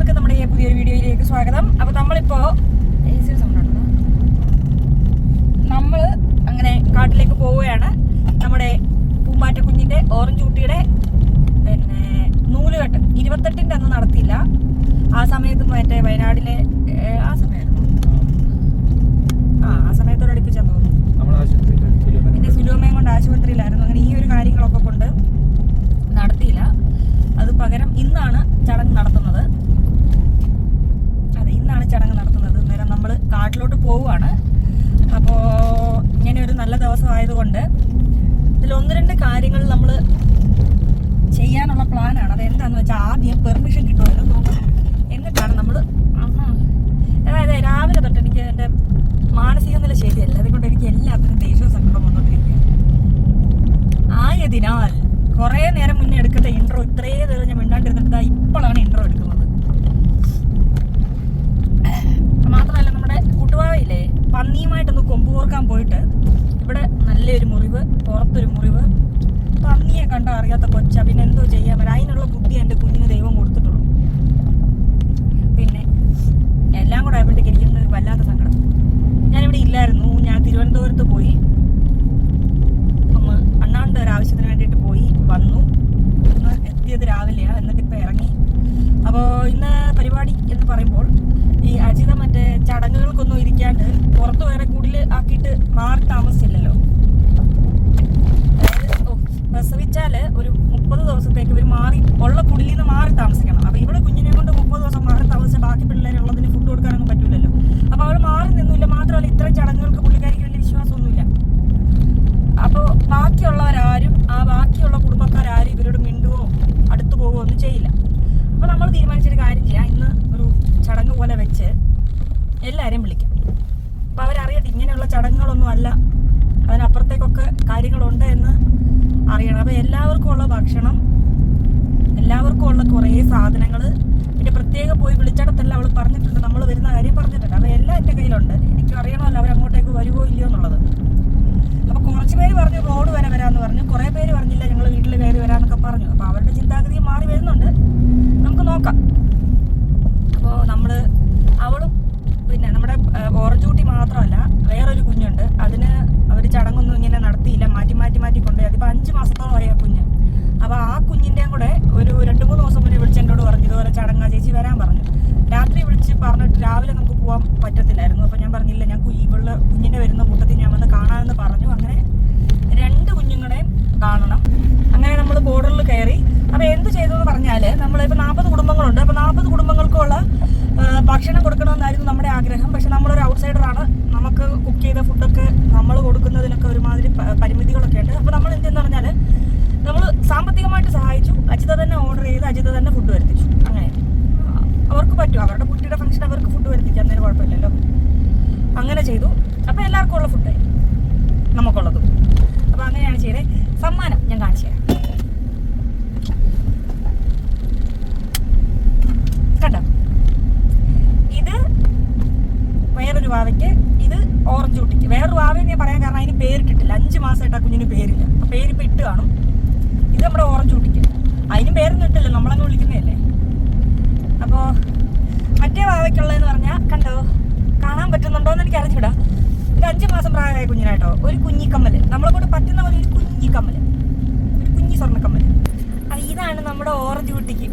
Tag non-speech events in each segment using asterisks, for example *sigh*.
എല്ലാവർക്കും നമ്മുടെ ഈ പുതിയൊരു വീഡിയോയിലേക്ക് സ്വാഗതം. അപ്പോൾ നമ്മളിപ്പോ നമ്മൾ അങ്ങനെ കാട്ടിലേക്ക് പോവുകയാണ്. നമ്മുടെ പൂമ്പാറ്റ കുഞ്ഞിന്റെ ഓറഞ്ച് കുട്ടിയുടെ പിന്നെ നൂലുകെട്ട്. ഇരുപത്തെട്ടിന്റെ അന്ന് നടത്തിയില്ല. ആ സമയത്ത് മറ്റേ വയനാടിലെ ആ സമയമായിരുന്നു. ആ ആ സമയത്തോട് അടുപ്പിച്ചാൽ തോന്നുന്നു. പിന്നെ സുലോമയും കൊണ്ട് ആശുപത്രിയിലായിരുന്നു. അങ്ങനെ ഈ ഒരു കാര്യങ്ങളൊക്കെ കൊണ്ട് നടത്തിയില്ല. അത് പകരം ഇന്നാണ് ചടങ്ങ് നടത്തുന്നത്. അതെ ഇന്നാണ് ചടങ്ങ് നടത്തുന്നത്. അന്നേരം നമ്മൾ കാട്ടിലോട്ട് പോവുകയാണ്. അപ്പോൾ ഇങ്ങനെ ഒരു നല്ല ദിവസമായതുകൊണ്ട് ഇതിൽ ഒന്ന് രണ്ട് കാര്യങ്ങൾ നമ്മൾ ചെയ്യാനുള്ള പ്ലാനാണ്. അത് എന്താന്ന് വെച്ചാൽ ആദ്യം പെർമിഷൻ കിട്ടുമല്ലോ. നോക്കണം എന്നിട്ടാണ് നമ്മൾ അതായത് രാവിലെ തൊട്ട് എനിക്ക് എന്റെ മാനസിക നില ശരിയല്ല. അതുകൊണ്ട് എനിക്ക് എല്ലാത്തിനും ദേഷ്യവും സങ്കടം വന്നുകൊണ്ടിരിക്കുകയാണ് ആയതിനാൽ കുറേ നേരം മുന്നേ എടുക്കേണ്ട ഇൻട്രോ ഇത്രയും നേരം ഞാൻ മിണ്ടാണ്ടിരുന്നിട്ട് ഇപ്പോഴാണ് ഇൻട്രോ എടുക്കുന്നത്. മാത്രമല്ല നമ്മുടെ കുട്ടുവാവയില്ലേ പന്നിയുമായിട്ടൊന്ന് കൊമ്പ് കോർക്കാൻ പോയിട്ട് ഇവിടെ നല്ലൊരു മുറിവ് പുറത്തൊരു മുറിവ്. പന്നിയെ കണ്ട അറിയാത്ത കൊച്ച പിന്നെ എന്തോ ചെയ്യാൻ പറ്റും. അതിനുള്ള ബുദ്ധി എന്റെ കുഞ്ഞിന് ദൈവം കൊടുത്തിട്ടുള്ളൂ. പിന്നെ എല്ലാം കൂടെ ആയപ്പോഴത്തേക്ക് എനിക്കൊന്ന് വല്ലാത്ത സങ്കടം. ഞാനിവിടെ ഇല്ലായിരുന്നു. ഞാൻ തിരുവനന്തപുരത്ത് പോയി. അമ്മ അണ്ണാണ്ട് ഒരു ആവശ്യത്തിന് വേണ്ടിയിട്ട് പോയി വന്നു. ഇന്ന് എത്തിയത് രാവിലെയാണ്. എന്നിട്ട് ഇപ്പം ഇറങ്ങി. അപ്പോൾ ഇന്ന് പരിപാടി എന്ന് പറയുമ്പോൾ ഈ അജിത മറ്റേ ചടങ്ങുകൾക്കൊന്നും ഇരിക്കാണ്ട് പുറത്ത് വേറെ കുടിൽ ആക്കിയിട്ട് മാറി താമസിച്ചില്ലല്ലോ. പ്രസവിച്ചാൽ ഒരു മുപ്പത് ദിവസത്തേക്ക് ഇവർ മാറി ഉള്ള കുടിലിൽ നിന്ന് മാറി താമസിക്കണം. അപ്പൊ ഇവിടെ കുഞ്ഞിനെ കൊണ്ട് മുപ്പത് ദിവസം മാറി താമസിച്ച ബാക്കി പിള്ളേരുള്ളതിന് ഫുഡ് കൊടുക്കാനൊന്നും പറ്റൂലല്ലോ അപ്പൊ അവൾ മാറി നിന്നില്ല മാത്രമല്ല ഇത്രയും ചടങ്ങുകൾക്ക് പുള്ളിക്കാരിക്ക് വലിയ വിശ്വാസമൊന്നുമില്ല അപ്പോൾ ബാക്കിയുള്ളവരാരും ആ ബാക്കിയുള്ള കുടുംബക്കാരും ഇവരോട് മിണ്ടുവോ അടുത്തു പോവോ ഒന്നും ചെയ്യില്ല അപ്പോൾ നമ്മൾ തീരുമാനിച്ചൊരു കാര്യം ചെയ്യാം ഇന്ന് ഒരു ചടങ്ങ് പോലെ വെച്ച് എല്ലാവരെയും വിളിക്കാം. അപ്പോൾ അവരറിയട്ടെ ഇങ്ങനെയുള്ള ചടങ്ങുകളൊന്നും അല്ല. അതിനപ്പുറത്തേക്കൊക്കെ കാര്യങ്ങളുണ്ട് എന്ന് അറിയണം. അപ്പോൾ എല്ലാവർക്കും ഉള്ള ഭക്ഷണം എല്ലാവർക്കും ഉള്ള കുറേ സാധനങ്ങൾ പിന്നെ പ്രത്യേകം പോയി വിളിച്ചിടത്തല്ല അവൾ പറഞ്ഞിട്ടുണ്ട്. നമ്മൾ വരുന്ന കാര്യം പറഞ്ഞിട്ടുണ്ട്. അപ്പോൾ എല്ലാം എന്റെ കയ്യിലുണ്ട്. എനിക്കും അറിയണമല്ലോ അവരങ്ങോട്ടേക്ക് വരുമോ ഇല്ലയോ എന്നുള്ളത്. അപ്പൊ കുറച്ച് പേര് പറഞ്ഞു റോഡ് വരെ വരാന്ന് പറഞ്ഞു. കുറെ പേര് പറഞ്ഞില്ല ഞങ്ങൾ വീട്ടിൽ കയറി വരാന്നൊക്കെ പറഞ്ഞു. അപ്പൊ അവരുടെ ചിന്താഗതി മാറി വരുന്നുണ്ട്. നമുക്ക് നോക്കാം. അപ്പോൾ നമ്മൾ അവളും പിന്നെ നമ്മുടെ കുട്ടി മാത്രമല്ല വേറൊരു കുഞ്ഞുണ്ട്. അതിന് അവർ ചടങ്ങൊന്നും ഇങ്ങനെ നടത്തിയില്ല. മാറ്റി മാറ്റി മാറ്റി കൊണ്ടുപോയി. അതിപ്പോൾ അഞ്ച് മാസത്തോളം ആ കുഞ്ഞ്. അപ്പോൾ ആ കുഞ്ഞിന്റെയും കൂടെ ഒരു രണ്ട് മൂന്ന് ദിവസം മുന്നേ വിളിച്ച് എന്നോട് പറഞ്ഞു. ഇതുപോലെ ചടങ്ങാ ചേച്ചി വരാൻ പറഞ്ഞു. രാത്രി വിളിച്ച് പറഞ്ഞിട്ട് രാവിലെ നമുക്ക് പോകാൻ പറ്റത്തില്ലായിരുന്നു. അപ്പോൾ ഞാൻ പറഞ്ഞില്ല ഞാൻ ഇവിടെ കുഞ്ഞിന്റെ വരുന്ന കൂട്ടത്തിൽ ഞാൻ വന്ന് കാണാമെന്ന് പറഞ്ഞു. അങ്ങനെ രണ്ട് കുഞ്ഞുങ്ങളെയും കാണണം. അങ്ങനെ നമ്മൾ ബോർഡറിൽ കയറി. അപ്പോൾ എന്ത് ചെയ്തു എന്ന് പറഞ്ഞാൽ നമ്മളിപ്പോൾ നാൽപ്പത് കുടുംബങ്ങളുണ്ട്. അപ്പോൾ നാൽപ്പത് കുടുംബങ്ങൾക്കുള്ള ഭക്ഷണം കൊടുക്കണമെന്നായിരുന്നു നമ്മുടെ ആഗ്രഹം. പക്ഷെ നമ്മളൊരു ഔട്ട്സൈഡറാണ് നമുക്ക് കുക്ക് ചെയ്ത ഫുഡൊക്കെ നമ്മൾ കൊടുക്കുന്നതിനൊക്കെ ഒരുമാതിരി പരിമിതികളൊക്കെ ഉണ്ട്. അപ്പോൾ നമ്മൾ എന്തെന്ന് പറഞ്ഞാൽ നമ്മൾ സാമ്പത്തികമായിട്ട് സഹായിച്ചു. അജിത തന്നെ ഓർഡർ ചെയ്ത് അജിത തന്നെ ഫുഡ് വരുത്തിച്ചു. അങ്ങനെ. അവർക്ക് പറ്റും. അവരുടെ കുട്ടിയുടെ ഫംഗ്ഷൻ അവർക്ക് ഫുഡ് വരുത്തിക്കാം അന്നേരം കുഴപ്പമില്ലല്ലോ. അങ്ങനെ ചെയ്തു. അപ്പോൾ എല്ലാവർക്കും ഉള്ള ഫുഡായി നമുക്കുള്ളതും. അപ്പോൾ അങ്ങനെയാണ് ചെയ്തത് സമ്മാനം ഞാൻ കാണിച്ചു തരാം. കണ്ടോ ഇത് വേറൊരു വാവയ്ക്ക് ഇത് ഓറഞ്ച് കുട്ടിക്ക്. വേറൊരു വാവയെന്ന് ഞാൻ പറയാൻ കാരണം അതിന് പേരിട്ടിട്ടില്ല അഞ്ച് മാസമായിട്ട് ആ കുഞ്ഞിന് പേരില്ല. പേരിപ്പോൾ ഇട്ട് കാണും. ഇത് നമ്മുടെ ഓറഞ്ച് കുട്ടിക്ക്. അതിനും പേരൊന്നും ഇട്ടില്ല. നമ്മളങ്ങ് വിളിക്കുന്നതല്ലേ? അപ്പോൾ മറ്റേ വാവയ്ക്കുള്ളതെന്ന് പറഞ്ഞാൽ കണ്ടോ? കാണാൻ പറ്റുന്നുണ്ടോ എന്ന് എനിക്ക് അറിഞ്ഞൂടാ ഇത് അഞ്ച് മാസം പ്രായമായ കുഞ്ഞിനാട്ടോ. ഒരു കുഞ്ഞിക്കമ്മൽ നമ്മളെ കൊണ്ട് പറ്റുന്ന പോലെ ഒരു കുഞ്ഞിക്കമ്മൽ ഒരു കുഞ്ഞി സ്വർണക്കമ്മൽ അത് ഇതാണ് നമ്മുടെ ഓറഞ്ച് കുട്ടിക്ക്.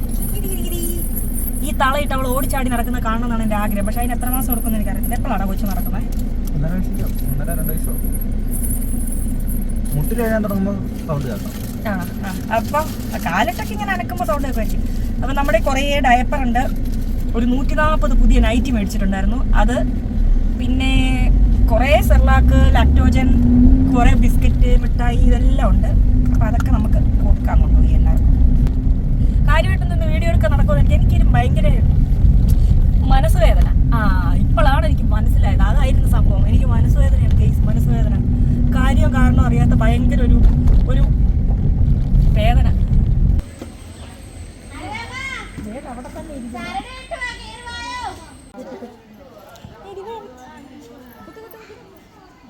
ഈ തളയിട്ട് അവൾ ഓടിച്ചാടി നടക്കുന്ന കാണണമെന്നാണ് എന്റെ ആഗ്രഹം. പക്ഷെ അതിന് എത്ര മാസം കൊടുക്കുമെന്ന് എനിക്കറിയത്തില്ല. എപ്പോഴാണ് കൊച്ചു നടക്കുന്നത് കേൾക്കാം. അപ്പം കാലിട്ടൊക്കെ ഇങ്ങനെ അനക്കുമ്പോൾ സൗണ്ട് ഒക്കെ വെച്ച് അപ്പം നമ്മുടെ കുറേ ഡയപ്പർ ഉണ്ട്. ഒരു നൂറ്റി നാൽപ്പത് പുതിയ നൈറ്റി മേടിച്ചിട്ടുണ്ടായിരുന്നു. അത് പിന്നെ കുറേ സെർലാക്ക് ലാക്ടോജൻ കുറേ ബിസ്ക്കറ്റ് മിഠായി ഇതെല്ലാം ഉണ്ട്. അപ്പം അതൊക്കെ നമുക്ക് കൊടുക്കാൻ കൊണ്ടുപോയി എല്ലാവർക്കും കാര്യമായിട്ട് നിന്ന് വീഡിയോ എടുക്കാൻ നടക്കുമെന്ന് എനിക്ക് എനിക്കൊരു ഭയങ്കര മനസ്സുവേദന. ആ ഇപ്പോഴാണ് എനിക്ക് മനസ്സിലായത്. അതായിരുന്നു സംഭവം. എനിക്ക് മനസ്സുവേദനയാണ് കേസ് മനസ്സുവേദന. കാര്യം കാരണം അറിയാത്ത ഭയങ്കര ഒരു ഒരു വേദന. അവിടെ തന്നെ.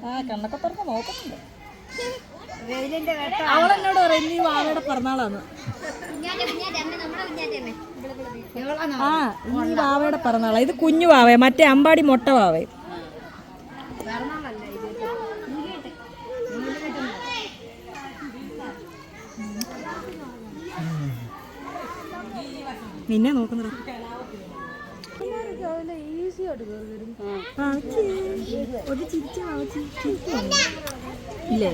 ആ കണ്ണൊക്കെ തുറന്ന് നോക്കുന്നുണ്ട്. അവളെന്നോട് പറയും നീ വാവയുടെ പിറന്നാളാന്ന്. ആ ഈ വാവയുടെ പിറന്നാളാ. ഇത് കുഞ്ഞു വാവേ മറ്റേ അമ്പാടി മൊട്ട വാവേ നിന്നെ നോക്കുന്നത് ഇല്ലേ?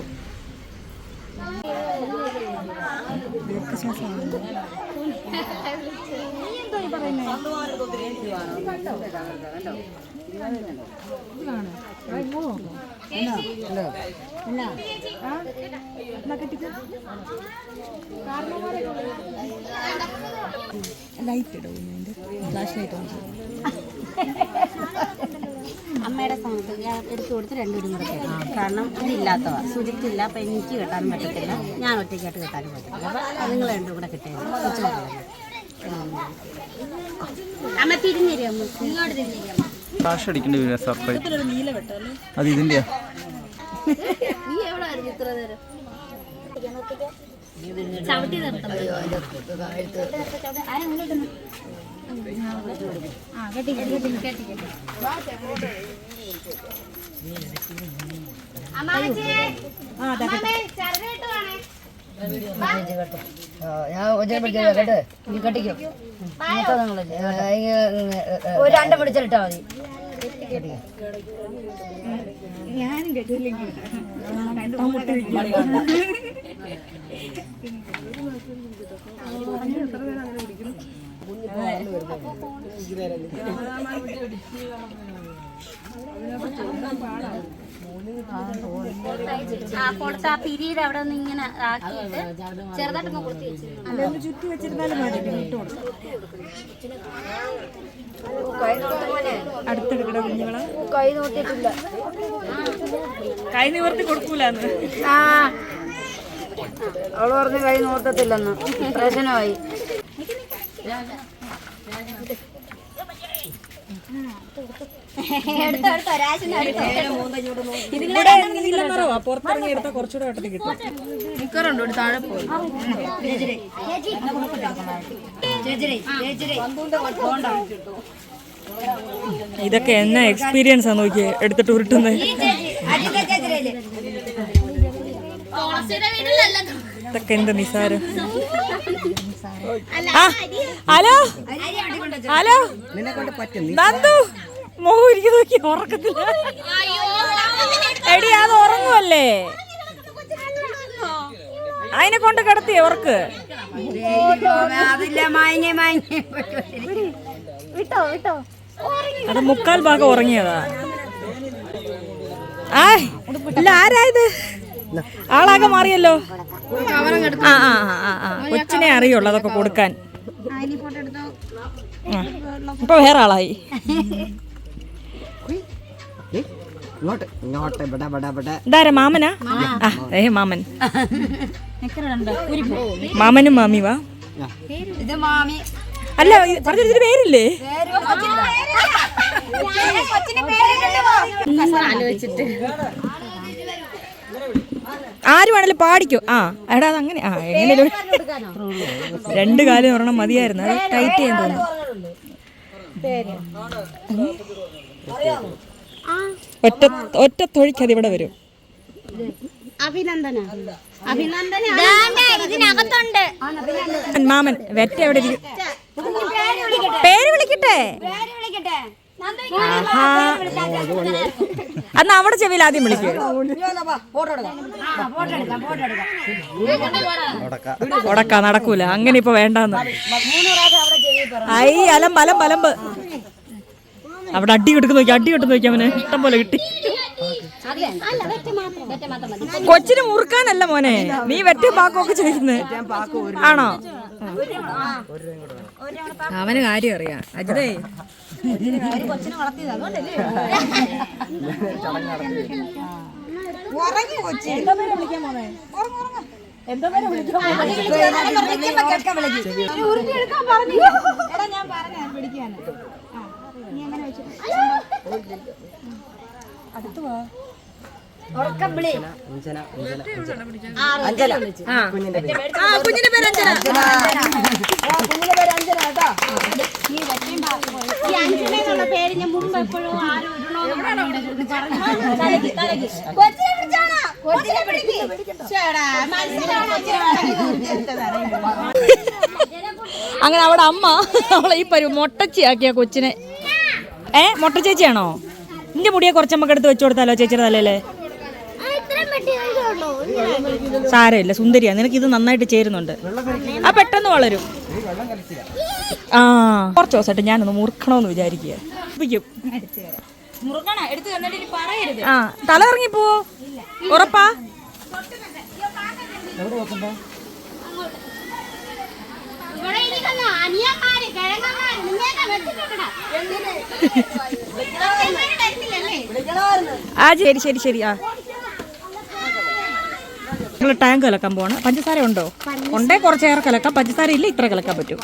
ലൈറ്റ് ഇടും ഫ്ലാഷ് ലൈറ്റ് ഓൺ ചെയ്യും അമ്മയുടെ സ്ഥാനത്ത് ഞാൻ എടുത്തു കൊടുത്ത് രണ്ടുപേരും കൂടെ കെട്ടണം കാരണം ഇതില്ലാത്തവ സുജിത്തില്ല അപ്പം എനിക്ക് കെട്ടാനും പറ്റത്തില്ല. ഞാൻ ഒറ്റയ്ക്കായിട്ട് കെട്ടാനും പറ്റത്തില്ല. അപ്പം നിങ്ങൾ രണ്ടും കൂടെ കിട്ടിയത് അമ്മ തിരിഞ്ഞിരി അമ്മ. ഇങ്ങോട്ട് തിരിഞ്ഞിരി അമ്മ. ഫ്ലാഷ് അടിക്കേണ്ടി വരും സർപ്രൈസ് ഒരു നീല വെട്ടല്ലേ അത് ഇതിന്റെയാ. നീ എവിടെ ആയിരുന്നു ഇത്ര നേരം? ചവിട്ടി നിർത്തണം. ഞാൻ ഒരു പിടിച്ചിട്ടാ മതി ആ കൊടുത്ത ആ പിരീഡ് അവിടെ നിന്ന് ഇങ്ങനെ ആക്കിയിട്ട് കൊടുത്തി വെച്ചിരുന്നു. ചുറ്റി വെച്ചിരുന്നാലും മതി. ഇട്ട് കൊടുക്കാം. അടുത്തെടുക്കട കുഞ്ഞുങ്ങളെ. കൈ നോക്കിയിട്ടില്ല കൈ നിവർത്തി കൊടുക്കൂലെന്ന്. ആ. അവൾ പറഞ്ഞ് കൈ നോർത്തത്തില്ലെന്ന് പ്രശ്നമായി. എടുത്തോ കുറച്ചുകൂടെ വട്ടത്തിൽ കിട്ടും. നിക്കറുണ്ട്? ഒരു താഴെ പോയി. ഇതൊക്കെ എന്ന എക്സ്പീരിയൻസ് ആ നോക്കിയേ എടുത്തിട്ട് ഉരുട്ടുന്നത് ഇതൊക്കെ എന്ത് നിസാരം? ഹലോ? ഹലോ? നന്ദു മോഹു ഇരിക്കു നോക്കി ഉറക്കത്തില്ല. എടി അത് ഉറങ്ങുമല്ലേ അതിനെ കൊണ്ട് കിടത്തി ഉറക്ക്. വിട്ടോ വിട്ടോ. അത് മുക്കാൽ ഭാഗം ഉറങ്ങിയതാ. ആ ഇല്ല ആരായത് ആളാകെ മാറിയല്ലോ? ആ ആ ആ, ആ കൊച്ചിനെ അറിയുള്ളൂ അതൊക്കെ കൊടുക്കാൻ. ആ, ഇപ്പൊ വേറെ ആളായി. മാമനാ? ഏ മാമൻ. മാമനും മാമി വാ ഇത് മാമി. അല്ല പറഞ്ഞൊരു പേരില്ലേ? ആലോചിച്ചിട്ട്. ആര് വേണേലും പാടിക്കോ? ആ എടാ അത് അങ്ങനെ ആ എങ്ങനെയല്ലോ രണ്ട് കാലം ഒരെണ്ണം മതിയായിരുന്നു. അത് ടൈറ്റ് ചെയ്യാൻ തോന്നുന്നു. ഒറ്റ ഒറ്റ തൊഴിക്ക് അത് ഇവിടെ വരും. അഭിനന്ദന. അഭിനന്ദന. ഇതിനകത്തുണ്ട്. മാമൻ വെറ്റ എവിടെ പേര് വിളിക്കട്ടെ. പേര് വിളിക്കട്ടെ. അന്ന് അവിടെ ചെവിയിൽ ആദ്യം വിളിക്കുക നടക്കൂല. അങ്ങനെ ഇപ്പൊ വേണ്ടെന്ന്. ഐ അലമ്പ് അലമ്പ് അലമ്പ്. അവിടെ അടി കിട്ടുന്ന നോക്കി അടി കിട്ടുന്ന നോക്കി അവന്. ഇഷ്ടം പോലെ കിട്ടി. കൊച്ചിന് മുറുക്കാനല്ല മോനെ. നീ വെറ്റ പാക്കൊക്കെ ചോദിക്കുന്നത് ആണോ? അവന് കാര്യം അറിയാം. അജിതേ ഒരു കൊച്ചിനെ വളർത്തിയത്. അതുകൊണ്ടല്ലേ? ഉറങ്ങി കൊച്ചി. എന്താ പേര് വിളിക്കാൻ പോന്നെ? എന്താ പേര് വിളിക്കാൻ എടാ ഞാൻ പറഞ്ഞ പിടിക്കാനാ നീ അങ്ങനെ വെച്ചു അടുത്ത് വാ. അഞ്ജന അഞ്ജന കുഞ്ഞിന്റെ പേര്. അഞ്ജന. കുഞ്ഞിന്റെ പേര് അഞ്ജന ഈ അഞ്ജന എന്നുള്ള അങ്ങനെ അവിടെ അമ്മ അവളെ ഈ പരു മുട്ടച്ചിയാക്കിയ കൊച്ചിനെ. ഏ മൊട്ട ചേച്ചിയാണോ നിന്റെ മുടിയെ കുറച്ച് നമുക്ക് എടുത്ത് വെച്ചു കൊടുത്താലോ ചേച്ചിയുടെ തലയിലെ? സാരമില്ല സുന്ദരിയാ. നിനക്ക് ഇത് നന്നായിട്ട് ചേരുന്നുണ്ട്. ആ പെട്ടെന്ന് വളരും. ആ കുറച്ച് ദിവസമായിട്ട് ഞാനൊന്ന് മുറുക്കണമെന്ന് വിചാരിക്കുക ആ തല ഇറങ്ങി പോവോ ഉറപ്പാ ആ ശരി ശരി ശരി ആ. ഞങ്ങൾ ടാങ്ക് കലക്കാൻ പോവാണ്. പഞ്ചസാര ഉണ്ടോ? ഉണ്ടേ കുറച്ചേറെ കലക്കാം. പഞ്ചസാര ഇല്ല ഇത്ര കലക്കാൻ പറ്റും.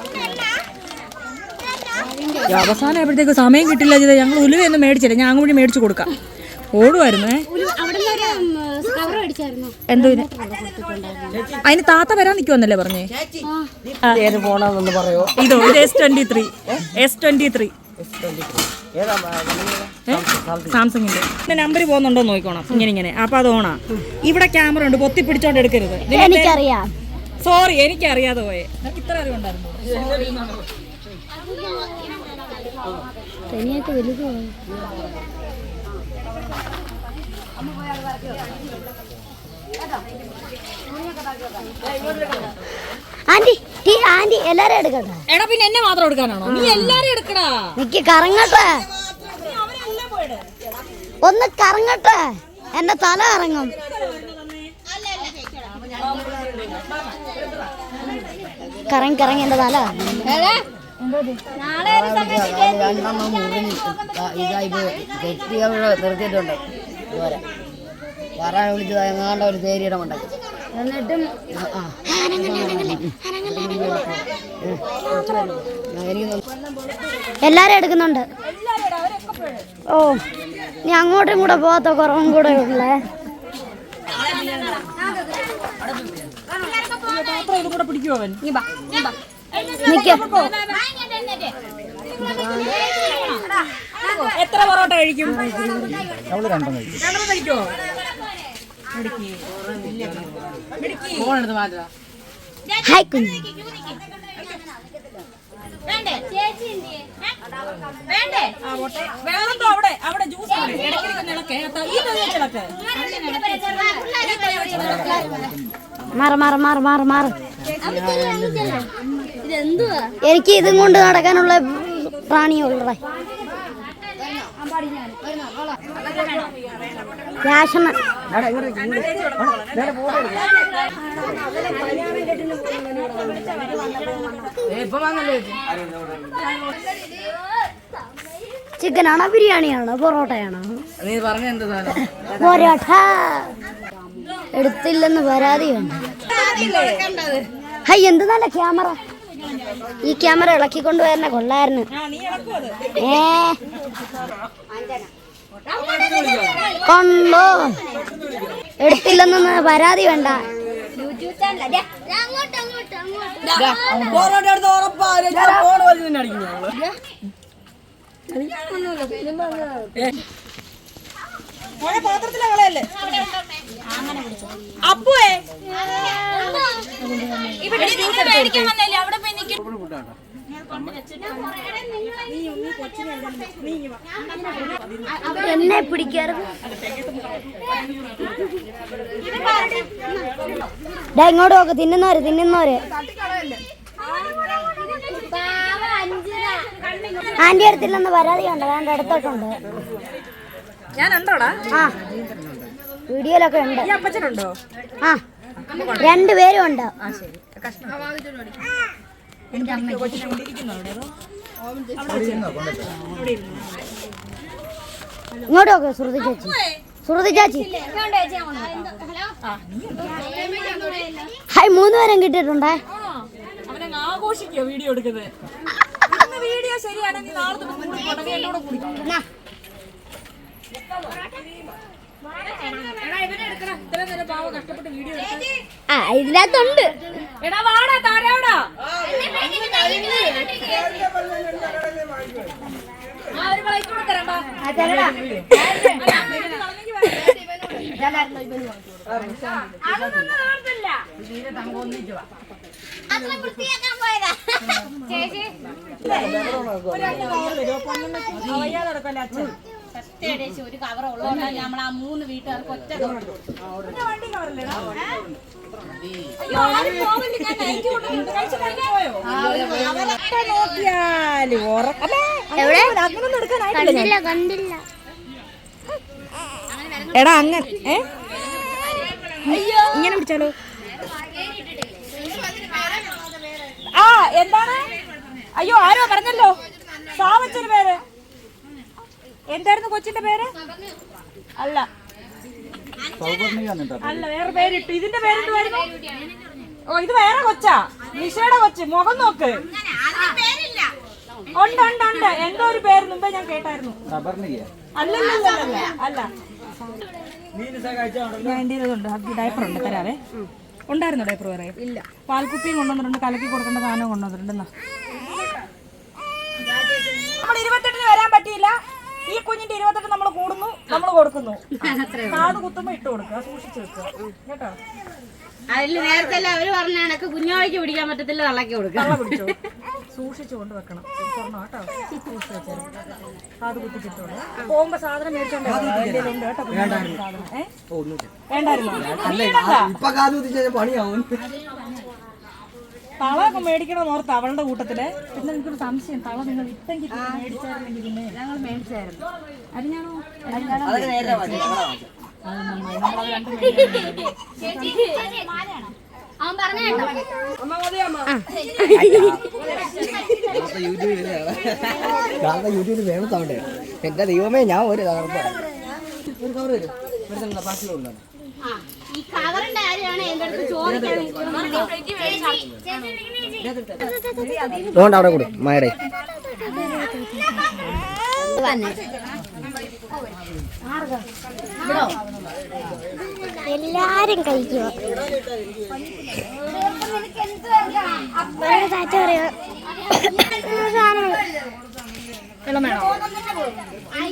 അവസാനം ആയപ്പോഴത്തേക്ക് സമയം കിട്ടില്ല ചെയ്ത് ഞങ്ങൾ ഉലുവയൊന്നും മേടിച്ചില്ല. ഞാൻ അങ്ങോട്ട് മേടിച്ചു കൊടുക്കാം. ഓടുമായിരുന്നേ എന്തോ? അതിന് താത്ത വരാൻ നിൽക്കുവന്നല്ലേ പറഞ്ഞേ? ഇതോ ഇത് S twenty three S twenty three ഏതാ? സാംസങ്ങിന്റെ പിന്നെ നമ്പർ പോകുന്നുണ്ടോ നോക്കിക്കോണം. നോക്കണം ഇങ്ങനെ ഇങ്ങനെ. അപ്പൊ അത് ഓണാ. ഇവിടെ ക്യാമറ ഉണ്ട് പൊത്തി പിടിച്ചോണ്ട് എടുക്കരുത് സോറി എനിക്കറിയാതെ പോയെ. ഇത്ര അറിവുണ്ടായിരുന്നു ആന്റി എല്ലാരും എടുക്കട്ടെ എടാ പിന്നെ എന്നെ മാത്രം എടുക്കാനാണോ? നീ എല്ലാരും എടുക്കടാ. നിക്ക് കറങ്ങട്ടെ. ഒന്ന് കറങ്ങട്ടെ. എന്റെ തല കറങ്ങും. കറങ്ങി കറങ്ങി എന്റെ തല രണ്ടെണ്ണം മുറിഞ്ഞ് ഇതായി കെട്ടിയവിടെ നിർത്തിയിട്ടുണ്ട്. ഇതുവരെ വരാൻ വിളിച്ചത് എങ്ങാണ്ട ഒരു തേരിയിടം ഉണ്ടാക്കി എന്നിട്ടും എല്ലാരും എടുക്കുന്നുണ്ട്. ഓ നീ അങ്ങോട്ടും കൂടെ പോകാത്ത കുറവും കൂടെ ഉള്ളേ. എത്ര പൊറോട്ട കഴിക്കും? അവൾ രണ്ടെണ്ണം കഴിക്കും രണ്ടെണ്ണം കഴിക്കുവോ ഹായ് കുഞ്ഞു. വേറെന്തോ അവിടെ? അവിടെ ജ്യൂസ്. മാറ് മാറ് മാറ് മാറ് മാറ്. എനിക്ക് ഇതും കൊണ്ട് നടക്കാനുള്ള പ്രാണിയുള്ള രാശമൻ ചിക്കനാണോ ബിരിയാണിയാണോ പൊറോട്ടയാണോ? പൊറോട്ട. എടുത്തില്ലെന്ന് പരാതിയുണ്ട് ഹൈ എന്ത് നല്ല ക്യാമറ. ഈ ക്യാമറ ഇളക്കിക്കൊണ്ട് വരുന്ന കൊള്ളായിരുന്നു. ഏ. കൊണ്ടോ? എടുത്തില്ലെന്ന് പരാതി വേണ്ട. പൊറോട്ട എടുത്ത് ഉറപ്പാ ഫോൺ വലിച്ച് തന്നെ അടിക്കും ഞങ്ങൾ മോനെ പാത്രത്തിലെ കളയല്ലേ അപ്പുവേ ഇവിടെ കൊടുത്തേ. എന്നെ പിടിക്കാറ്? ഡാ ഇങ്ങോട്ട് നോക്ക് തിന്നുന്നവര് തിന്നുന്നവര്. ആന്റി അടുത്തില്ലെന്ന് പരാതി ഉണ്ട് വേണ്ട അടുത്തോട്ടുണ്ട്. ഞാൻ എന്തോടാ ആ വീഡിയോയിലൊക്കെ ഉണ്ട്. അപ്പച്ചനുണ്ടോ? ആ രണ്ടുപേരും ഉണ്ട്. എനിക്ക് അമ്മ? ഇങ്ങോട്ട് നോക്ക് ശ്രുതി ചേച്ചി. ശ്രുതി ചേച്ചി. ഹായ് മൂന്ന് പേരും കിട്ടിയിട്ടുണ്ടേ ആഘോഷിക്കോ വീഡിയോ എടുക്കുന്നത്. വീഡിയോ ശരിയാണെങ്കിൽ നാളെ എന്നോട് കൂടി. ആ ഇതിനകത്തുണ്ട്. എടാ വാടാ ആ ഒരു കവർ ഉള്ളതുകൊണ്ടാണ് നമ്മൾ ആ മൂന്ന് വീട്ടുകാർക്ക് ഒറ്റ കവർ നോക്കിയാൽ? അങ്ങനൊന്നും എടുക്കാനായിട്ടില്ല. കണ്ടില്ല എടാ അങ്ങനെ ഏ? ഇങ്ങനെ പിടിച്ചാലോ? ആ എന്താണ്? അയ്യോ ആരോ പറഞ്ഞല്ലോ? സാവച്ചൊരു പേര്. എന്തായിരുന്നു കൊച്ചിന്റെ പേര്? അല്ല. അല്ല വേറെ പേരിട്ടു. ഇതിന്റെ പേരെന്തുവായിരുന്നു ഓ ഇത് വേറെ കൊച്ചാ. നിഷയുടെ കൊച്ച്. മുഖം നോക്ക്. ഉണ്ട് ഉണ്ട് ഉണ്ട്. എന്തോ ഒരു പേര് മുമ്പേ ഞാൻ കേട്ടായിരുന്നു. അല്ലല്ലല്ല അല്ല വേണ്ടിയതുണ്ട് ഡയപ്പർ ഉണ്ട് തരാവേ. ഉണ്ടായിരുന്നു ഡയപ്പർ വേറെ? ഇല്ല. പാൽക്കുപ്പിയും കൊണ്ടുവന്നിട്ടുണ്ട് കലക്കി കൊടുക്കേണ്ട സാധനം കൊണ്ടുവന്നിട്ടുണ്ട്. ഈ കുഞ്ഞിന്റെ ഇരുപത്തെട്ട് നമ്മൾ കൂടുന്നു നമ്മൾ കൊടുക്കുന്നു. കാട് കുത്തുമ്പോ ഇട്ട് കൊടുക്കുക സൂക്ഷിച്ചു വെക്കുക കേട്ടോ? അതിൽ നേരത്തെ അവർ പറഞ്ഞ കണക്ക് കുഞ്ഞാഴ്ച പിടിക്കാൻ പറ്റത്തില്ല തള്ളക്കി കൊടുക്കുക പിടിച്ചോ? സൂക്ഷിച്ചു കൊണ്ട് വെക്കണം. സ്വർണം കേട്ടോ? സൂക്ഷിച്ചു വെച്ചാൽ കാത് കുത്തിച്ചിട്ടോളൂ പോകുമ്പോ സാധനം മേടിച്ചോണ്ട് കേട്ടോ സാധനം? വേണ്ടായിരുന്നോ. പണിയാവും. തളയൊക്കെ മേടിക്കണമെന്ന് ഓർത്ത് അവളുടെ കൂട്ടത്തിൽ. പിന്നെ എനിക്കൊരു സംശയം. തള നിങ്ങൾ ഇട്ടെങ്കിൽ മേടിച്ചായിരുന്നെങ്കിൽ പിന്നെ ഞങ്ങൾ മേടിച്ചായിരുന്നു. അരിഞ്ഞാണോ. അവൻ പറഞ്ഞു യൂട്യൂബിൽ ആവണ്ടേ എന്റെ ദൈവമേ ഞാൻ ഒരു തകർപ്പാ ഒരു കവർ വരും ഒരു പാർസലുണ്ടോ ആ, ഈ കവറിന്റെ കാര്യമാണ് എന്റെ അടുത്ത് ചോദിക്കാൻ അതുകൊണ്ട് അവിടെ കൂടും മായടെ. എല്ലാരും കഴിക്കുക താറ്റ പറയാ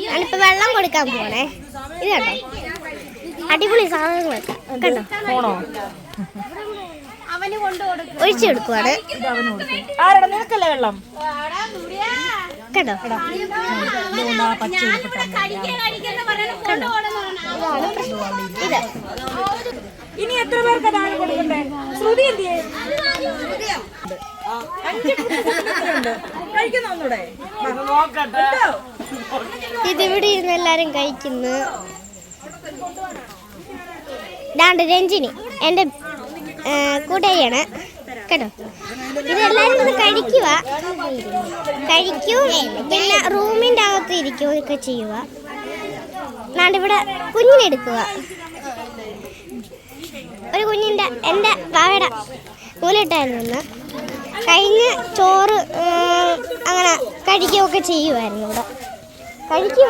ഞാനിപ്പോ വെള്ളം കൊടുക്കാൻ പോണേ. ഇത് കണ്ടോ? അടിപൊളി സാധനങ്ങളൊക്കെ കണ്ടോ പോണോ അവന് കൊണ്ടു കൊടുക്കും ഒഴിച്ചു കൊടുക്കുവാണ് ആരടാ നിനക്കല്ലേ വെള്ളം കണ്ടോ ഇത് ഇനി എത്ര പേർക്ക് അതാണ് കൊടുക്കണ്ടേ ശ്രുതി എന്തിയെ. കഴിക്കുന്ന ഒന്നൂടെ? ഇതിവിടെ ഇരുന്ന് എല്ലാരും കഴിക്കുന്നു ദാണ്ട് രഞ്ജിനി എന്റെ കൂട്ടുകാരിയാണ്. കേട്ടോ? ഇതെല്ലാരും ഒന്ന് കഴിക്കുക കഴിക്കൂ. പിന്നെ റൂമിന്റെ അകത്ത് ഇരിക്കുകയൊക്കെ ചെയ്യുക ഇവിടെ കുഞ്ഞിനെടുക്കുക ഒരു കുഞ്ഞിന്റെ എന്റെ വാവയുടെ മൂലിട്ടായിരുന്നു ഇന്ന് കഴിഞ്ഞ് ചോറ് അങ്ങനെ കഴിക്കുകയൊക്കെ ചെയ്യുമായിരുന്നു ഇവിടെ. കഴിക്കുക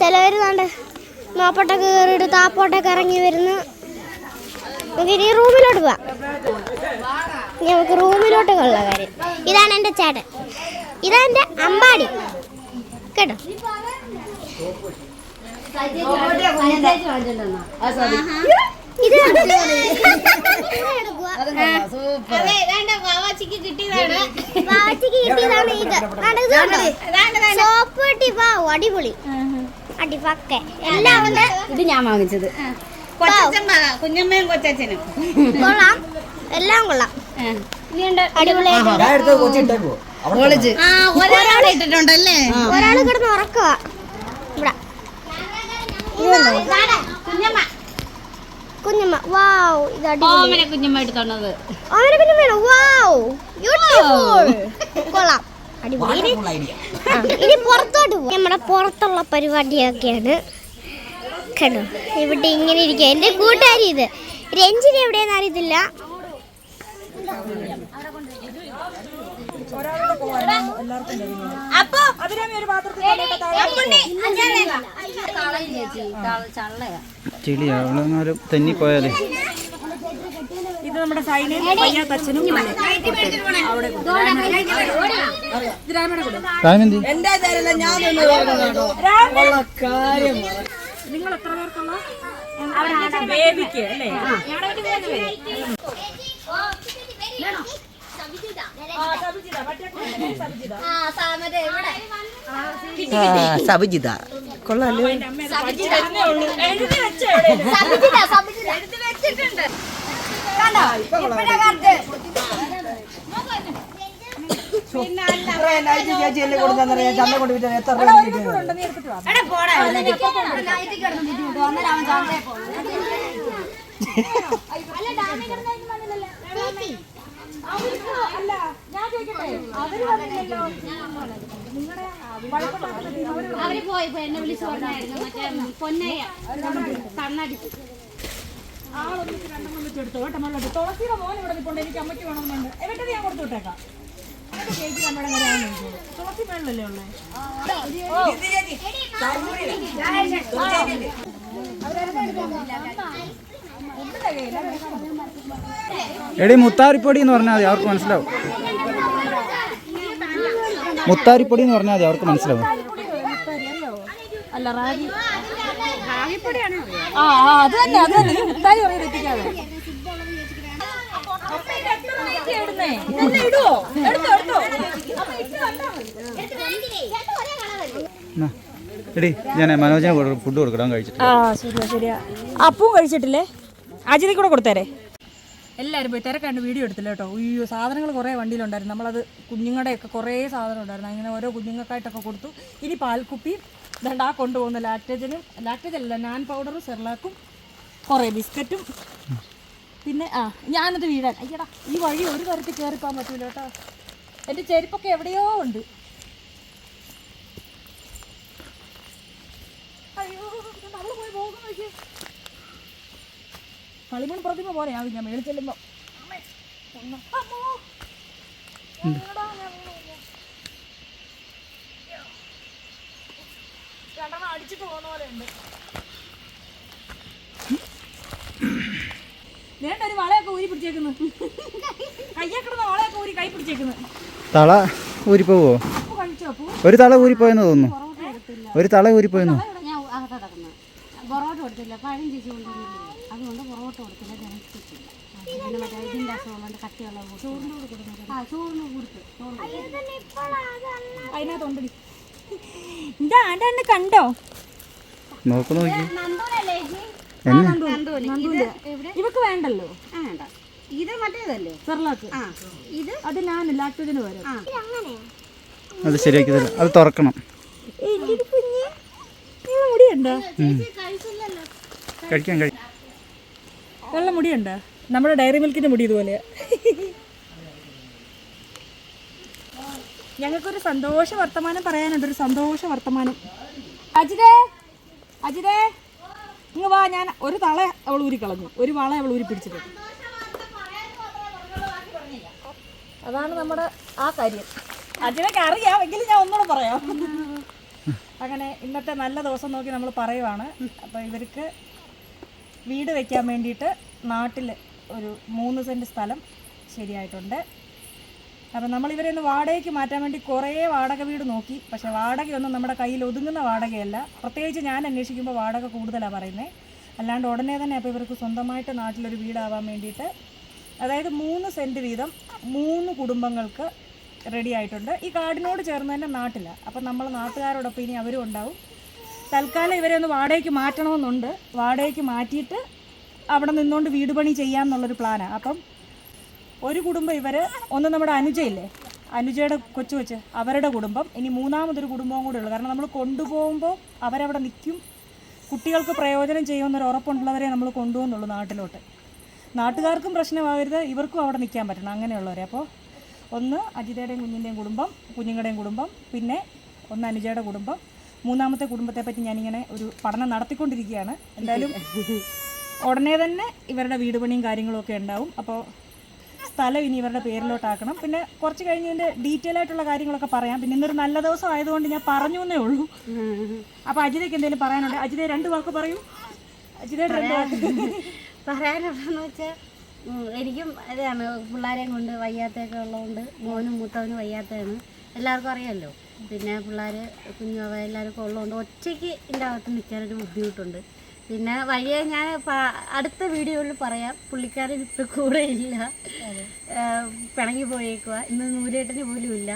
ചിലവർ നല്ല നോപ്പോട്ടൊക്കെ കയറിയിട്ട് താപ്പോട്ടൊക്കെ ഇറങ്ങി വരുന്നു. നമുക്ക് ഇനി റൂമിലോട്ട് പോവാം. ഇനി നമുക്ക് റൂമിലോട്ട് ഉള്ള കാര്യം. ഇതാണ് എന്റെ ചേട്ടൻ. ഇതാണ് എന്റെ അമ്പാടി. കേട്ടോ? ഇത് വാവാച്ചിക്ക് കിട്ടിയതാണ്. വാവാച്ചിക്ക് കിട്ടിയതാണ് ഇത്? സോപ്പ് അടിപൊളി. അടിപൊക്കെ എല്ലാം ഇത് ഞാൻ വാങ്ങിച്ചത്. കൊച്ചച്ഛൻ വാ, കുഞ്ഞമ്മയും കൊച്ചച്ഛനും. കൊള്ളാം. എല്ലാം കൊള്ളാം. ഒരാളെ ഇട്ടിട്ടുണ്ടല്ലേ? ഒരാൾ കിടന്ന് ഉറക്കുക ഇവിടെ? കുഞ്ഞമ്മ. കുഞ്ഞമ്മ. വാവ് ഇത് അടിപൊളി. ഓമനെ കുഞ്ഞമ്മ എടുത്തോണ്ടത്. അവരെ കുഞ്ഞമ്മ വാവ് ബ്യൂട്ടിഫുൾ കൊള്ളാം. അടിപൊളി. ഇനി പുറത്തോട്ട് പോകും നമ്മുടെ പുറത്തുള്ള പരിപാടിയൊക്കെയാണ്. കണ്ടോ ഇവിടെ ഇങ്ങനെ ഇരിക്കുക. എന്റെ കൂട്ടുകാരി ഇത്. രഞ്ജിനി എവിടെയെന്ന് അറിയത്തില്ല. ചെളിയാ. അവളെന്നാലും തെന്നിപ്പോയാലേ ഇത് നമ്മുടെ സൈനയും അവിടെ രാമയുടെ കൂടെ. എന്റെ തരല്ല ഞാൻ കാര്യം നിങ്ങൾ എത്ര പേർക്കുള്ള? ബേബിക്ക് അല്ലേ? സബിജിത കൊള്ളാലോ. വെച്ചോ ചേച്ചി എന്നെ കൊടുക്കാൻ ചന്ത കൊണ്ട് വിറ്റാൽ എത്ര രൂപ കിട്ടിയത് അവർ പോയി പോയി എന്നെ വിളിച്ചു പറഞ്ഞായിരുന്നു മറ്റേ പൊന്നയ്യ കണ്ണടിച്ചു എടുത്തോ കേട്ടോ മോളോട്ട് തുളസിയുടെ മോൻ ഇവിടെ നിൽക്കൊണ്ട് എനിക്ക് അമ്മയ്ക്ക് വേണമെന്നുണ്ട് എവിടെ ഞാൻ കൊടുത്തു വിട്ടേക്കാം നമ്മുടെ. തുളസി ഉള്ളേ? എടി മുത്താരിപ്പൊടി എന്ന് പറഞ്ഞാൽ മതി അവർക്ക് മനസ്സിലാവും. മുത്താരിപ്പൊടി എന്ന് പറഞ്ഞാൽ മതി അവർക്ക് മനസ്സിലാവും. അല്ല റാഗി. ആ ആ, അത് തന്നെ അത് തന്നെ. മുത്താരി പറയുന്നത് എത്തിക്കാതെ അമ്മ ഇത് എത്ര മണിക്കാ ഇടുന്നേ? ഇതെല്ലാം ഇടുവോ? എടുത്തോ, എടുത്തോ. അമ്മ ഇട്ട് കണ്ടാ മതി. എന്നാ, എടി ഞാൻ മനോജിനെ ഫുഡ് കൊടുക്കണം കഴിച്ചിട്ട് ആ ശരിയാ ശരിയാ. അപ്പവും കഴിച്ചിട്ടില്ലേ? അജിതി കൂടെ കൊടുത്തേരെ. എല്ലാവരും പോയി തിരക്കാണ്ട് വീഡിയോ എടുത്തില്ല കേട്ടോ. അയ്യോ സാധനങ്ങൾ കുറേ വണ്ടിയിലുണ്ടായിരുന്നു. നമ്മളത് കുഞ്ഞുങ്ങളുടെയൊക്കെ കുറേ സാധനം ഉണ്ടായിരുന്നു അങ്ങനെ ഓരോ കുഞ്ഞുങ്ങൾക്കായിട്ടൊക്കെ കൊടുത്തു. ഇനി പാൽക്കുപ്പി ഇതാ ആ കൊണ്ടുപോകുന്ന ലാക്ടേജനും ലാക്റ്റേജ് അല്ല നാൻ പൗഡറും സെർലാക്കും കുറേ ബിസ്ക്കറ്റും പിന്നെ ആ ഞാനത് വീഴാൻ അയ്യടാ ഈ വഴി ഒരു തരത്തിൽ കയറിപ്പോകാൻ പറ്റൂല കേട്ടോ. എന്റെ ചെരുപ്പൊക്കെ എവിടെയോ ഉണ്ട്. അയ്യോ നമ്മൾ പോയി പോകുന്നു നോക്കിയേ കളിമൺ പ്രതിമ പോലെ ആവും ഞാൻ മേളിൽ ചെല്ലുമ്പോ. അമ്മേ, ഒന്ന്. ഞാൻ പോകുന്നെ? രണ്ടെണ്ണം അടിച്ചിട്ട് പോകുന്ന പോലെ ഉണ്ട്. വേണ്ട ഒരു വളയൊക്കെ ഊരി പിടിച്ചേക്കുന്നു. വളയൊക്കെ ഊരി കൈ പിടിച്ചേക്കുന്നു. തള ഊരിപ്പോവോ? ഉപ്പ് കഴിച്ചോ പൂ ഒരു തള ഊരിപ്പോയെന്ന് തോന്നുന്നു. ഒരു തള ഊരിപ്പോയെന്ന് പൊറോട്ട കൊടുത്തില്ല പഴം ചേച്ചി കൊണ്ടുവന്നില്ല അതുകൊണ്ട് പൊറോട്ട കൊടുത്തില്ല ജനത്തില്ല പിന്നെ മറ്റേ ഇതിന്റെ അസുഖമുണ്ട് കട്ടിയുള്ള ചോറിനോട് കൊടുക്കുന്നത് ആ ചോറിന് കൊടുത്തു അതിനകത്തുണ്ടടി കണ്ടോ? നോക്ക് ഇവക്ക് വേണ്ടല്ലോ. ഇത് മറ്റേതല്ലേ? സെർലാക്ക് ഇത്? അത് ഞാൻ ലാക്ടോജന് വരും. അത് ശരിയാക്കി തരാം. അത് തുറക്കണം. മുടിയുണ്ടോ? കഴിക്കാൻ കഴിക്കാം വെള്ള മുടിയുണ്ടോ? നമ്മുടെ ഡയറി മിൽക്കിന്റെ മുടി ഇതുപോലെ ഞങ്ങൾക്കൊരു സന്തോഷ വർത്തമാനം പറയാനുണ്ട്. ഒരു സന്തോഷ വർത്തമാനം. അജിതേ? അജിതേ? ഇങ്ങ് വാ ഞാൻ ഒരു തള അവൾ ഊരി കളഞ്ഞു. ഒരു വള അവൾ ഊരി പിടിച്ചിട്ട്. അതാണ് നമ്മുടെ ആ കാര്യം. അച്ഛനൊക്കെ അറിയാം എങ്കിലും ഞാൻ ഒന്നുകൂടെ പറയാം. അങ്ങനെ ഇന്നത്തെ നല്ല ദിവസം നോക്കി നമ്മൾ പറയുവാണ്. അപ്പോൾ ഇവർക്ക് വീട് വയ്ക്കാൻ വേണ്ടിയിട്ട് നാട്ടിൽ ഒരു മൂന്ന് സെന്റ് സ്ഥലം ശരിയായിട്ടുണ്ട്. അപ്പം നമ്മൾ ഇവരെ ഒന്ന് വാടകയ്ക്ക് മാറ്റാൻ വേണ്ടി കുറേ വാടക വീട് നോക്കി. പക്ഷേ വാടകയൊന്നും നമ്മുടെ കയ്യിൽ ഒതുങ്ങുന്ന വാടകയല്ല. പ്രത്യേകിച്ച് ഞാൻ അന്വേഷിക്കുമ്പോൾ വാടക കൂടുതലാണ് പറയുന്നത് അല്ലാണ്ട് ഉടനെ തന്നെ അപ്പോൾ ഇവർക്ക് സ്വന്തമായിട്ട് നാട്ടിലൊരു വീടാവാൻ വേണ്ടിയിട്ട് അതായത് മൂന്ന് സെന്റ് വീതം മൂന്ന് കുടുംബങ്ങൾക്ക് റെഡി ആയിട്ടുണ്ട്. ഈ കാടിനോട് ചേർന്ന് തന്നെ നാട്ടിലാണ് അപ്പം നമ്മൾ നാട്ടുകാരോടൊപ്പം ഇനി അവരും ഉണ്ടാവും. തൽക്കാലം ഇവരെ ഒന്ന് വാടകയ്ക്ക് മാറ്റണമെന്നുണ്ട്. വാടകയ്ക്ക് മാറ്റിയിട്ട് അവിടെ നിന്നുകൊണ്ട് വീട് പണി ചെയ്യാമെന്നുള്ളൊരു പ്ലാനാണ് അപ്പം ഒരു കുടുംബം ഇവർ ഒന്ന് നമ്മുടെ അനുജയില്ലേ? അനുജയുടെ കൊച്ചു കൊച്ച് അവരുടെ കുടുംബം. ഇനി മൂന്നാമതൊരു കുടുംബവും കൂടെ ഉള്ളു. കാരണം നമ്മൾ കൊണ്ടുപോകുമ്പോൾ അവരവിടെ നിൽക്കും കുട്ടികൾക്ക് പ്രയോജനം ചെയ്യുമെന്നൊരു ഉറപ്പുള്ളവരെ നമ്മൾ കൊണ്ടുപോകുന്നുള്ളൂ നാട്ടിലോട്ട്. നാട്ടുകാർക്കും പ്രശ്നമാകരുത് ഇവർക്കും അവിടെ നിൽക്കാൻ പറ്റണം. അങ്ങനെയുള്ളവരെ. അപ്പോൾ ഒന്ന് അജിതയുടെയും കുഞ്ഞിന്റെയും കുടുംബം കുഞ്ഞുങ്ങളുടെയും കുടുംബം പിന്നെ ഒന്ന് അനുജയുടെ കുടുംബം. മൂന്നാമത്തെ കുടുംബത്തെ പറ്റി ഞാനിങ്ങനെ ഒരു പഠനം നടത്തിക്കൊണ്ടിരിക്കുകയാണ്. എന്തായാലും ഉടനെ തന്നെ ഇവരുടെ വീട് പണിയും കാര്യങ്ങളും ഒക്കെ ഉണ്ടാവും. അപ്പോൾ സ്ഥലം ഇനി ഇവരുടെ പേരിലോട്ടാക്കണം. പിന്നെ കുറച്ച് കഴിഞ്ഞ് ഇതിന്റെ ഡീറ്റെയിൽ ആയിട്ടുള്ള കാര്യങ്ങളൊക്കെ പറയാം. പിന്നെ ഇന്നൊരു നല്ല ദിവസം ആയതുകൊണ്ട് ഞാൻ പറഞ്ഞു എന്നേ ഉള്ളൂ. അപ്പോൾ അജിതയ്ക്ക് എന്തെങ്കിലും പറയാനുണ്ട്? അജിത രണ്ട് വാക്ക് പറയൂ. അജിതയുടെ രണ്ട് വാക്ക്. പറയാനുള്ളതെന്ന് വെച്ചാൽ എനിക്കും അതാണ്. പിള്ളേരെയും കൊണ്ട് വയ്യാത്തൊക്കെ ഉള്ളതുകൊണ്ട് മോനും മൂത്തവനും വയ്യാത്തതാണ്. എല്ലാവർക്കും അറിയാമല്ലോ പിന്നെ പിള്ളേർ കുഞ്ഞുവ എല്ലാവർക്കും ഉള്ളതുകൊണ്ട് ഒറ്റയ്ക്ക് ഇതിന്റെ അകത്ത് നിൽക്കാനൊരു ബുദ്ധിമുട്ടുണ്ട്. പിന്നെ വഴിയെ ഞാൻ അടുത്ത വീഡിയോയിൽ പറയാം. പുള്ളിക്കാരൻ ഇപ്പം കൂടെ ഇല്ല. പിണങ്ങി പോയേക്കുക ഇന്ന് നൂലേട്ടന് പോലും ഇല്ല.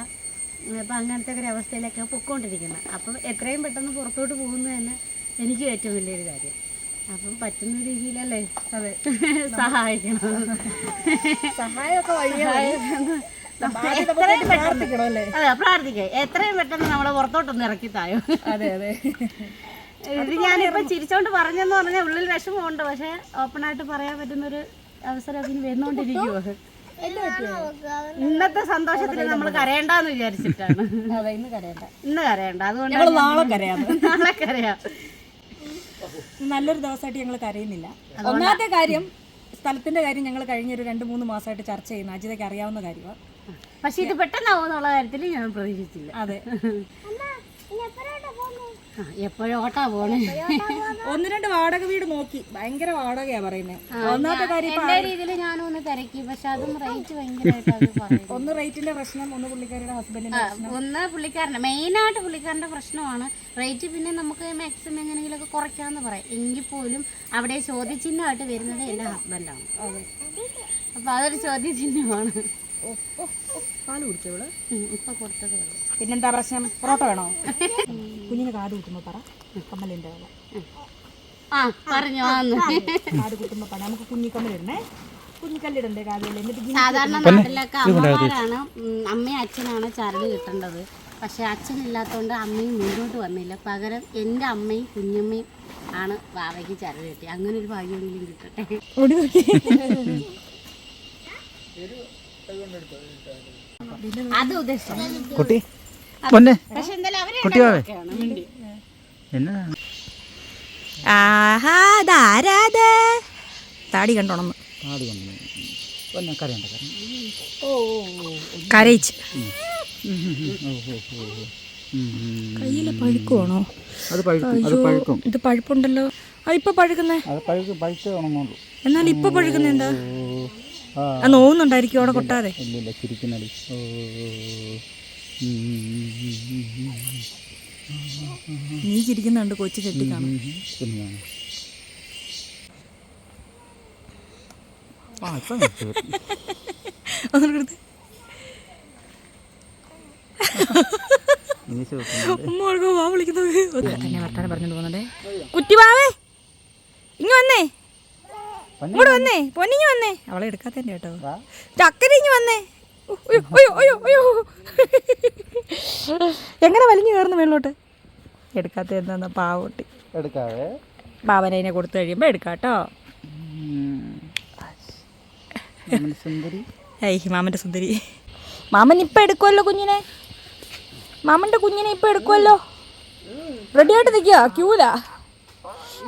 അപ്പം അങ്ങനത്തെ ഒരു അവസ്ഥയിലൊക്കെ പൊക്കോണ്ടിരിക്കുന്നത് അപ്പം എത്രയും പെട്ടെന്ന് പുറത്തോട്ട് പോകുന്നത് തന്നെ എനിക്ക് ഏറ്റവും വലിയൊരു കാര്യം. അപ്പം പറ്റുന്ന രീതിയിലല്ലേ അതെ സഹായിക്കണം. സഹായമൊക്കെ പെട്ടെന്ന് അതെ പ്രാർത്ഥിക്കേ. എത്രയും പെട്ടെന്ന് നമ്മളെ പുറത്തോട്ടൊന്ന് ഇറക്കി തായോ അതെ അതെ. ഇത് ഞാനിപ്പോ ചിരിച്ചോണ്ട് പറഞ്ഞെന്ന് പറഞ്ഞാൽ ഉള്ളിൽ വിഷമമുണ്ട്. പക്ഷെ ഓപ്പൺ ആയിട്ട് പറയാൻ പറ്റുന്ന പറ്റുന്നൊരു അവസരം അതിന് വരുന്നോണ്ടിരിക്കുവോ ഇന്നത്തെ സന്തോഷത്തിൽ നമ്മൾ കരയണ്ടെന്ന് വിചാരിച്ചിട്ടാണ്. ഇന്ന് കരയണ്ട. അതുകൊണ്ട് നാളെ കരയാം. നാളെ കരയാം. നല്ലൊരു ദിവസമായിട്ട് ഞങ്ങൾ കരയുന്നില്ല. ഒന്നാമത്തെ കാര്യം സ്ഥലത്തിന്റെ കാര്യം ഞങ്ങൾ കഴിഞ്ഞൊരു രണ്ട് മൂന്ന് മാസമായിട്ട് ചർച്ച ചെയ്യുന്നു അജിതയ്ക്ക് അറിയാവുന്ന കാര്യമാണ് പക്ഷെ ഇത് പെട്ടെന്നാവുന്നുള്ള കാര്യത്തിൽ ഞാൻ പ്രതീക്ഷിച്ചില്ല. അതെ. *laughs* പോണേ? ഒന്ന് രണ്ട് വാടക വീട് നോക്കി. ഭയങ്കര വാടകയാ പറയുന്നത് ഒന്നാമത്തെ കാര്യം രീതിയിൽ തിരക്കി. പക്ഷെ അതും റേറ്റ് ഭയങ്കരമായിട്ട് ഒന്ന് റേറ്റിന്റെ പ്രശ്നം ഒന്ന് പുള്ളിക്കാരുടെ ഹസ്ബൻഡിന്റെ ഒന്ന് മെയിൻ ആയിട്ട് പുള്ളിക്കാരന്റെ പ്രശ്നമാണ് റേറ്റ് പിന്നെ നമുക്ക് മാക്സിമം എങ്ങനെയെങ്കിലുമൊക്കെ കുറയ്ക്കാമെന്ന് പറയാം. എങ്കിൽ പോലും അവിടെ ചോദ്യചിഹ്നമായിട്ട് വരുന്നത് എന്റെ ഹസ്ബൻഡാണ് അപ്പോൾ അതൊരു ചോദ്യചിഹ്നമാണ്. പാൽ കുടിച്ചോൾ ഉം, ഇപ്പൊ കൊടുത്തത് ഉള്ളൂ പിന്നെന്താ പ്രശ്നം? പൊറോട്ട വേണോ? കുഞ്ഞിന് കാട് കുത്തുമ്പോ പറ. കമ്മലിന്റെ വില. ആ പറഞ്ഞു വന്നു. കാത് കുത്തുമ്പോ പറ. നമുക്ക് കുഞ്ഞിക്കമ്മലിടണേ കുഞ്ഞിക്കല്ലിടണ്ടേ കാതിൽ എന്നിട്ട് സാധാരണ നാട്ടിലൊക്കെ അമ്മമാരാണ് അമ്മയും അച്ഛനാണ് ചരട് കിട്ടേണ്ടത്. പക്ഷെ അച്ഛനില്ലാത്തതുകൊണ്ട് അമ്മയും മുന്നോട്ട് വന്നില്ല. പകരം എന്റെ അമ്മയും കുഞ്ഞമ്മയും ആണ് വാവയ്ക്ക് ചരട് കിട്ടി അങ്ങനെ ഒരു ഭാഗ്യമെങ്കിലും കിട്ടട്ടെ. ഓടി നോക്കി. *laughs* അത് ഉദ്ദേശിച്ചു കുട്ടി പൊന്നെ കുട്ടി വാവേ എന്നാ ആഹാ അതാരാത് താടി കണ്ടോണം താടി കണ്ടോ കരയണ്ട കരയിച്ച് ഓ ഓ ഓ ഓ. ഉം, ഉം. കയ്യിൽ പഴുക്കുവാണോ അത് പഴുക്കും അത് പഴുക്കും ഇത് പഴുപ്പുണ്ടല്ലോ അത് ഇപ്പൊ പഴുക്കുന്നേ എന്നാൽ ഇപ്പൊ പഴുക്കുന്ന എന്താ ഓ ആ. നോവുന്നുണ്ടായിരിക്കും അവിടെ കൊട്ടാതെ. ചിരിക്കുന്നടി ഓ. നീ ചിരിക്കുന്നുണ്ട് കൊച്ചു ചെട്ടി കാണും. ഉമ്മ വാ വിളിക്കുന്നത് തന്നെ വർത്താനം പറഞ്ഞോണ്ട് പോകുന്നുണ്ടേ കുറ്റി വാവേ ഇങ്ങ് വന്നേ. ഇങ്ങോട്ട് വന്നേ. പൊന്നിഞ്ഞു വന്നേ. അവളെ എടുക്കാത്തന്നെ കേട്ടോ. ചക്കരിഞ്ഞ് വന്നേ. എങ്ങനെ വലിഞ്ഞു കയറുന്നു വെള്ളോട്ട് എടുക്കാത്ത എന്താ പാവട്ടി. എടുക്കാവേ. പാവനതിനെ കൊടുത്തു കഴിയുമ്പോൾ എടുക്കാട്ടോ മാമന്റെ സുന്ദരി. ഐ മാമന്റെ സുന്ദരി. മാമൻ ഇപ്പം എടുക്കുമല്ലോ കുഞ്ഞിനെ? മാമന്റെ കുഞ്ഞിനെ ഇപ്പം എടുക്കുമല്ലോ റെഡി ആയിട്ട് നിൽക്കുക ക്യൂല.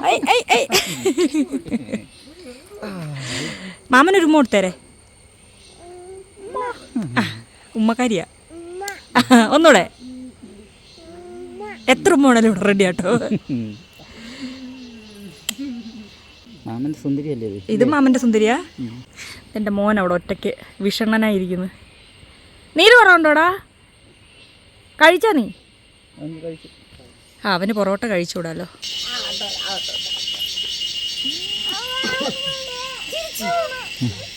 ഐ ഐ ഐ. *laughs* മാമനൊരു ഉമ്മ കൊടുത്തേരെ? ഉമ്മ ഉമ്മക്കാരിയാ. ഒന്നൂടെ. എത്ര ഉമ്മ വേണേലും ഇവിടെ റെഡി ആട്ടോ. സുന്ദരിയല്ലേ ഇത്? മാമന്റെ മാമന്റെ സുന്ദരിയാ എന്റെ മോൻ അവിടെ ഒറ്റയ്ക്ക് വിഷണ്ണനായിരിക്കുന്നു. നീര് കുറവുണ്ടോടാ? കഴിച്ചാ നീ? ആ അവന് പൊറോട്ട കഴിച്ചുകൂടാലോ. 气。嗯